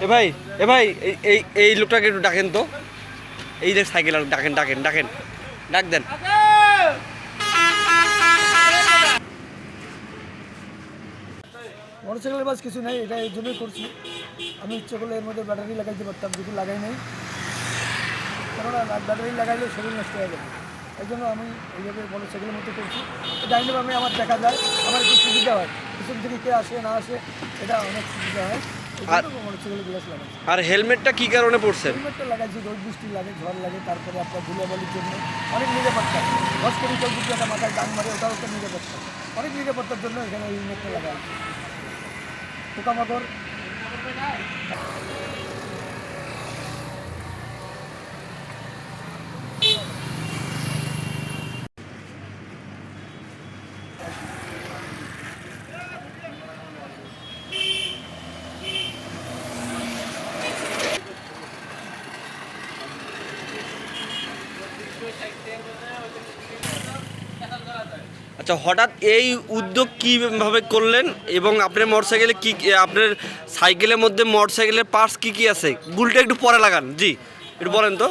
এ ভাই এ ভাই, এই- এই লোকটাকে একটু ডাকেন তো। এই যে সাইকেল আর ডাকেন ডাকেন ডাকেন। ডাক দেন। মোটরসাইকেলের বাস কিছু নেই, এটা এই জন্যই করছি। আমি ইচ্ছে করলে এর মধ্যে ব্যাটারি লাগাইতে পারতাম কিন্তু লাগাই নাই। কেননা ব্যাটারি লাগাইলে শরীর নষ্ট হয়ে যাবে। এই জন্য আমি এইভাবে মোটরসাইকেলের মধ্যে করছি। ডাইনে বামে আমার দেখা যায়, আমার একটু সুবিধা হয়। পিছন থেকে কে আসে, না আসে, এটা অনেক সুবিধা হয়। আর- আর হেলমেটটা কি কারণে পড়ছেন হেলমেটটা লাগাইছি রোদ বৃষ্টি লাগে ঝড় লাগে তারপরে আপনার ধুলাবালির জন্য অনেক নিরাপত্তা। দশ চল যদি একটা মাথায় ডান মারে ওটাও একটা নিরাপত্তা। অনেক নিরাপত্তার জন্য এখানে হেলমেটটা লাগাই পোকামাকড় আচ্ছা হঠাৎ এই উদ্যোগ কীভাবে করলেন এবং আপনার মোটরসাইকেলে কি আপনার সাইকেলের মধ্যে মোটরসাইকেলের পার্টস কি কি আছে? গুলটা একটু পরে লাগান, জি, একটু বলেন তো।